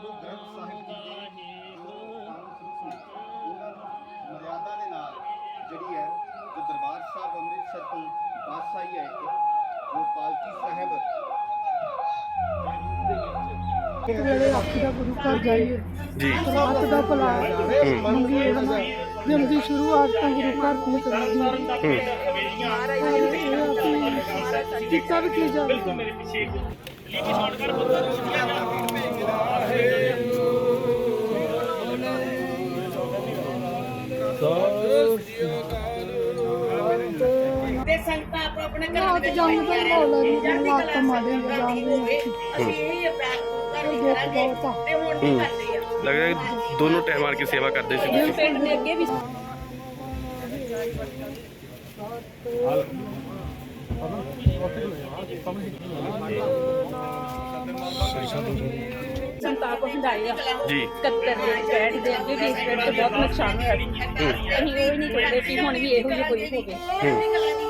ਗੁਰੂ ਗ੍ਰੰਥ ਸਾਹਿਬ ਜੀ ਦੇ ਜੋ ਉਹਨਾਂ ਮਰਿਆਦਾ ਦੇ ਨਾਲ ਜਿਹੜੀ ਹੈ ਜੋ ਦਰਬਾਰ ਸਾਹਿਬ ਅੰਮ੍ਰਿਤਸਰ ਤੋਂ ਬਾਦਸ਼ਾਹੀ ਹੈ ਜੋ ਪਾਲਕੀ ਸਾਹਿਬ ਵੇਲੇ ਆਖੀ ਦਾ ਗੁਰੂ ਘਰ ਜਾਈਏ ਜੀ। ਰਾਤ ਦਾ ਭਲਾ ਮੰਗੀਏ ਹਨਾ ਦਿਨ ਦੀ ਸ਼ੁਰੂਆਤ ਤਾਂ ਗੁਰੂ ਘਰ ਤੋਂ ਹੀ ਕਰੀਦੀ ਹੈ ਕੀਤਾ ਵੀ ਕੀ ਜਾਵੇ। ਤੇ ਰਾਤ ਦੇ ਜੰਗ ਦਾ ਮਾਹੌਲ ਹੈ ਜੀ, ਚੜ੍ਹਦੀ ਹਾਲਾਤ ਕਲਾ ਮਾੜੇ ਹੀ ਆ, ਚੜ੍ਹਦੀ ਜਾਣਦੇ ਹੋਵੇ। ਹਾਂ। ਅਸੀਂ ਇਹ ਅਪਰਾਧ ਕਰ ਦੁੱਖ ਕਰਾਂਗੇ ਬਹੁਤ ਆ। ਤੇ ਹੁਣ ਵੀ ਕਰਦੇ ਆ? ਲੱਗਦਾ ਹੈ ਦੋਨੋਂ ਟਾਈਮ ਆ ਕੇ ਸੇਵਾ ਕਰਦੇ ਸੀ ਤੁਸੀਂ। ਪਿੰਡ ਦੇ ਅੱਗੇ ਵੀ ਸੰਤਾਪ ਹੰਡਾਈ ਆ। ਜੀ। 71 ਦੇ ਬੈਠ ਦੇ ਅੱਗੇ ਵੀ ਇਸ ਤੇ ਬਹੁਤ ਨੁਕਸਾਨ ਹੋਇਆ। ਅਸੀਂ ਉਹ ਹੀ ਨਹੀਂ ਚਾਹੁੰਦੇ ਕਿ ਹੁਣ ਵੀ ਇਹੋ ਜਿਹਾ ਕੋਈ ਹੋਵੇ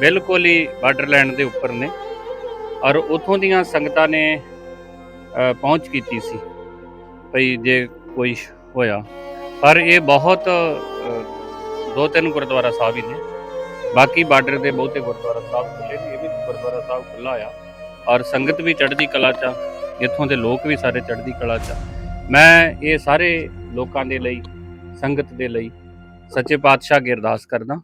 ਬਿਲਕੁਲ ਹੀ ਬਾਰਡਰਲੈਂਡ ਦੇ ਉੱਪਰ ਨੇ। ਔਰ ਉਥੋਂ ਦੀਆਂ ਸੰਗਤਾਂ ਨੇ ਪਹੁੰਚ ਕੀਤੀ ਸੀ। ਭਈ ਜੇ ਕੋਈ ਹੋਇਆ। ਪਰ ਇਹ ਬਹੁਤ ਦੋ ਤਿੰਨ ਗੁਰਦੁਆਰਾ ਸਾਹਿਬ ਹੀ ਨੇ। ਬਾਕੀ ਬਾਰਡਰ ਦੇ ਬਹੁਤੇ ਗੁਰਦੁਆਰਾ ਸਾਹਿਬ ਖੁੱਲੇ ਨੇ, ਇਹ ਵੀ ਗੁਰਦੁਆਰਾ ਸਾਹਿਬ ਖੁੱਲਾ ਆ। ਔਰ ਸੰਗਤ ਵੀ ਚੜ੍ਹਦੀ ਕਲਾ ਚ ਆ। ਇੱਥੋਂ ਦੇ ਲੋਕ ਵੀ ਸਾਰੇ ਚੜ੍ਹਦੀ ਕਲਾ ਚ ਆ। ਮੈਂ ਇਹ ਸਾਰੇ ਲੋਕਾਂ ਦੇ ਲਈ, ਸੰਗਤ ਦੇ ਲਈ ਸੱਚੇ ਪਾਤਸ਼ਾਹ ਅੱਗੇ ਅਰਦਾਸ ਕਰਦਾ।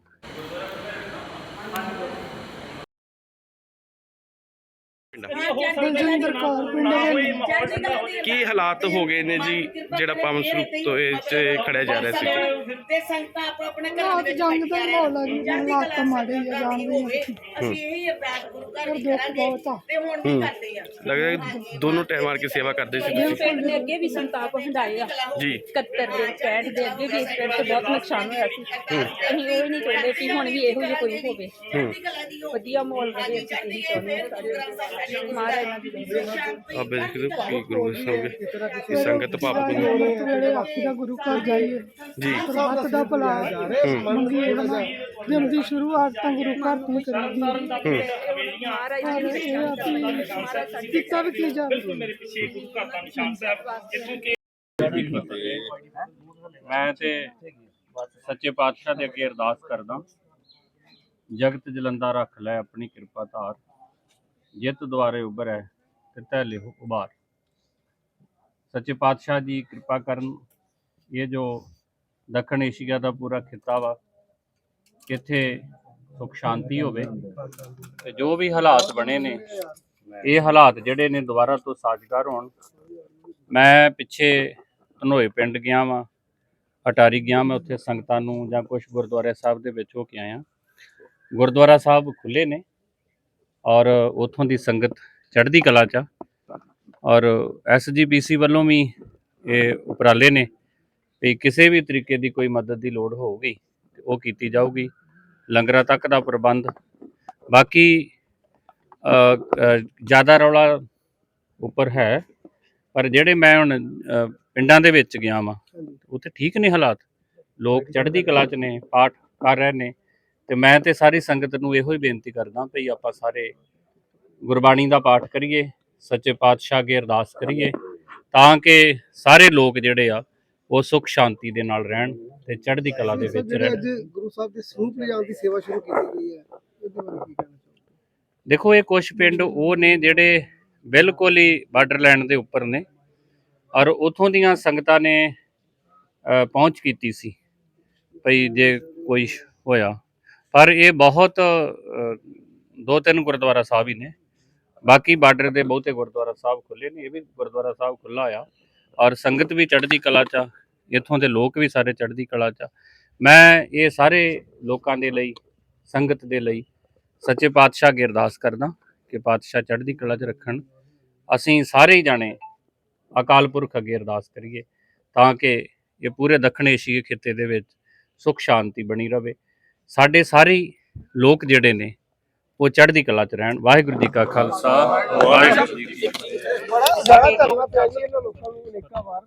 ਬਲਜਿੰਦਰ ਕੌਰ ਪਿੰਡ ਦੇ ਕੀ ਹਾਲਾਤ ਹੋ ਗਏ ਨੇ ਜੀ ਜਿਹੜਾ ਪਾਵਨ ਸਰੂਪ ਤੋਂ ਇਹ 'ਚ ਖੜਿਆ ਜਾ ਰਿਹਾ ਸੀ। ਤੇ ਸੰਗਤਾਂ ਆਪੋ ਆਪਣੇ ਘਰਾਂ ਰਾਤ ਦੇ ਵਿੱਚ ਜੰਗ ਦਾ ਬੈਠੀਆਂ ਮਾਹੌਲ ਹੈ ਜੀ, ਚੜ੍ਹਦੀ ਹਾਲਾਤ ਕਲਾ ਮਾੜੇ ਹੀ ਆ, ਚੜ੍ਹਦੀ ਜਾਣਦੇ ਹਾਂ ਹੋਵੇ। ਅਸੀਂ। ਅਸੀਂ ਇਹ ਅਪਰਾਧ ਗੁਰੂ ਘਰ ਪਰ ਹੀ ਦੁੱਖ ਕਰਾਂਗੇ ਬਹੁਤ ਆ। ਤੇ ਹੁਣ ਵੀ ਕਰਦੇ ਆ। ਲੱਗਦਾ ਦੋਨੋਂ ਟਾਈਮ ਆ ਕੇ ਸੇਵਾ ਕਰਦੇ ਸੀ ਤੁਸੀਂ। ਪਿੰਡ ਦੇ ਅੱਗੇ ਵੀ ਸੰਤਾਪ ਹੰਡਾਈ ਆ। ਜੀ। 71 ਦੇ ਬੈਠ ਦੇ ਅੱਗੇ ਵੀ ਇਸ ਬੈਠ ਤੇ ਬਹੁਤ ਨੁਕਸਾਨ ਹੋਇਆ ਸੀ। ਅਸੀਂ ਉਹ ਹੀ ਨਹੀਂ ਚਾਹੁੰਦੇ ਕਿ ਹੁਣ ਵੀ ਇਹੋ ਜਿਹਾ ਕੋਈ ਹੋਵੇ। ਵਧੀਆ ਮਾਹੌਲ ਵਿੱਚ ਅਸੀਂ ਚਾਹੁੰਦੇ ਹਾਂ ਸਾਰੇ। ਮਹਾਰਾਜ ਜੀ ਦੇਖਦੇ ਹੋ ਕੀ ਗੁਰੂ ਸਾਹਿਬ ਸੰਗਤ ਭਾਵਕ ਨੂੰ ਰਾਤ ਵੇਲੇ ਆਖੀ ਦਾ ਗੁਰੂ ਘਰ ਜਾਈਏ ਜੀ। ਰਾਤ ਦਾ ਭਲਾ ਮੰਗੀਏ ਹਨਾ ਦਿਨ ਦੀ ਸ਼ੁਰੂਆਤ ਤਾਂ ਗੁਰੂ ਘਰ ਤੋਂ ਹੀ ਕਰੀਦੀ ਹੈ। ਮਹਾਰਾਜ ਜੀ ਦੇ ਕੀਤਾ ਵੀ ਕੀ ਜਾਵੇ ਮੈਂ ਤੇ ਸੱਚੇ ਪਾਤਸ਼ਾਹ ਦੇ ਅੱਗੇ ਅਰਦਾਸ ਕਰਦਾ। ਜਗਤ ਜਲੰਦਾ ਰੱਖ ਲੈ ਆਪਣੀ ਕਿਰਪਾ ਧਾਰ। ਜਿਤ ਦੁਆਰੇ ਉਭਰੈ ਤਿਤੈ ਲਿਹੁ ਉਬਾਰ ਸੱਚੇ ਪਾਤਸ਼ਾਹ ਜੀ ਕਿਰਪਾ ਕਰਨ, ਇਹ ਜੋ ਦੱਖਣ ਏਸ਼ੀਆ ਦਾ ਪੂਰਾ ਖਿੱਤਾ ਵਾ ਇੱਥੇ ਸੁਖ ਸ਼ਾਂਤੀ ਹੋਵੇ ਤੇ ਜੋ ਵੀ ਹਾਲਾਤ ਬਣੇ ਨੇ, ਇਹ ਹਾਲਾਤ ਜਿਹੜੇ ਨੇ ਦੁਬਾਰਾ ਤੋਂ ਸਾਜ਼ਗਾਰ ਹੋਣ। ਮੈਂ ਪਿੱਛੇ ਧਨੋਏ ਪਿੰਡ ਗਿਆ ਵਾਂ, ਅਟਾਰੀ ਗਿਆ ਮੈਂ, ਉੱਥੇ ਸੰਗਤਾਂ ਨੂੰ ਜਾਂ ਕੁਝ ਗੁਰਦੁਆਰੇ ਸਾਹਿਬ ਦੇ ਵਿੱਚ ਹੋ ਕੇ ਆਇਆ। ਗੁਰਦੁਆਰਾ ਸਾਹਿਬ ਖੁੱਲੇ ਨੇ ਔਰ ਉਥੋਂ ਦੀ ਸੰਗਤ ਚੜ੍ਹਦੀ ਕਲਾ ਚ ਔਰ ਐਸਜੀਪੀਸੀ ਵੱਲੋਂ ਵੀ ਇਹ ਉਪਰਾਲੇ ਨੇ ਵੀ ਕਿਸੇ ਵੀ ਤਰੀਕੇ ਦੀ ਕੋਈ ਮਦਦ ਦੀ ਲੋੜ ਹੋਊਗੀ ਉਹ ਕੀਤੀ ਜਾਊਗੀ ਲੰਗਰਾਂ ਤੱਕ ਦਾ ਪ੍ਰਬੰਧ। ਬਾਕੀ ਜ਼ਿਆਦਾ ਰੌਲਾ ਉੱਪਰ ਹੈ ਪਰ ਜਿਹੜੇ ਮੈਂ ਹੁਣ ਪਿੰਡਾਂ ਦੇ ਵਿੱਚ ਗਿਆ ਵਾਂ ਉੱਥੇ ਠੀਕ ਨੇ ਹਾਲਾਤ। ਲੋਕ ਚੜ੍ਹਦੀ ਕਲਾ ਚ ਨੇ ਪਾਠ ਕਰ ਰਹੇ ਨੇ ਤੇ ਮੈਂ ਤੇ ਸਾਰੀ ਸੰਗਤ ਨੂੰ ਇਹੋ ਹੀ ਬੇਨਤੀ ਕਰਦਾ ਭਈ ਆਪਾਂ ਸਾਰੇ ਗੁਰਬਾਣੀ ਦਾ ਪਾਠ ਕਰੀਏ ਸੱਚੇ ਪਾਤਸ਼ਾਹ ਅੱਗੇ ਅਰਦਾਸ ਕਰੀਏ ਤਾਂ ਕਿ ਸਾਰੇ ਲੋਕ ਜਿਹੜੇ ਆ ਉਹ ਸੁਖ ਸ਼ਾਂਤੀ ਦੇ ਨਾਲ ਰਹਿਣ ਤੇ ਚੜ੍ਹਦੀ ਕਲਾ ਦੇ ਵਿੱਚ ਰਹਿਣ। ਅੱਜ ਗੁਰੂ ਸਾਹਿਬ ਦੇ ਸਰੂਪ ਲਿਜਾਣ ਦੀ ਸੇਵਾ ਸ਼ੁਰੂ ਕੀਤੀ ਗਈ ਹੈ ਇਹਦੇ ਬਾਰੇ ਕੀ ਕਹਿਣਾ ਚਾਹੋਗੇ? ਦੇਖੋ ਇਹ ਕੁਝ ਪਿੰਡ ਉਹ ਨੇ ਜਿਹੜੇ ਬਿਲਕੁਲ ਹੀ ਬਾਰਡਰਲੈਂਡ ਦੇ ਉੱਪਰ ਨੇ ਔਰ ਉਥੋਂ ਦੀਆਂ ਸੰਗਤਾਂ ਨੇ ਪਹੁੰਚ ਕੀਤੀ ਸੀ ਭਈ ਜੇ ਕੋਈ ਹੋਇਆ ਪਰ ਇਹ ਬਹੁਤ ਦੋ ਤਿੰਨ ਗੁਰਦੁਆਰਾ ਸਾਹਿਬ ਹੀ ਨੇ। ਬਾਕੀ ਬਾਰਡਰ ਦੇ ਬਹੁਤੇ ਗੁਰਦੁਆਰਾ ਸਾਹਿਬ ਖੁੱਲੇ ਨੇ, ਇਹ ਵੀ ਗੁਰਦੁਆਰਾ ਸਾਹਿਬ ਖੁੱਲਾ ਆ। ਔਰ ਸੰਗਤ ਵੀ ਚੜ੍ਹਦੀ ਕਲਾ ਚ ਆ। ਇੱਥੋਂ ਦੇ ਲੋਕ ਵੀ ਸਾਰੇ ਚੜ੍ਹਦੀ ਕਲਾ ਚ ਆ। ਮੈਂ ਇਹ ਸਾਰੇ ਲੋਕਾਂ ਦੇ ਲਈ, ਸੰਗਤ ਦੇ ਲਈ ਸੱਚੇ ਪਾਤਸ਼ਾਹ ਅੱਗੇ ਅਰਦਾਸ ਕਰਦਾ ਕਿ ਪਾਤਸ਼ਾਹ ਚੜ੍ਹਦੀ ਕਲਾ 'ਚ ਰੱਖਣ। ਅਸੀਂ ਸਾਰੇ ਹੀ ਜਾਣੇ ਅਕਾਲ ਪੁਰਖ ਅੱਗੇ ਅਰਦਾਸ ਕਰੀਏ ਤਾਂ ਕਿ ਇਹ ਪੂਰੇ ਦੱਖਣ ਏਸ਼ੀਆ ਖਿੱਤੇ ਦੇ ਵਿੱਚ ਸੁਖ ਸ਼ਾਂਤੀ ਬਣੀ ਰਵੇ। ਸਾਡੇ ਸਾਰੇ ਲੋਕ ਜਿਹੜੇ ਨੇ, ਉਹ ਚੜ੍ਹਦੀ ਕਲਾ 'ਚ ਰਹਿਣ। ਵਾਹਿਗੁਰੂ ਜੀ ਕਾ ਖਾਲਸਾ, ਵਾਹਿਗੁਰੂ ਜੀ ਕੀ ਫਤਿਹ। ਬੜਾ ਜ਼ਿਆਦਾ ਕਰਨਾ ਪਿਆ ਜੀ ਇਹਨਾਂ ਲੋਕਾਂ ਨੂੰ ਅਨੇਕਾਂ ਵਾਰ।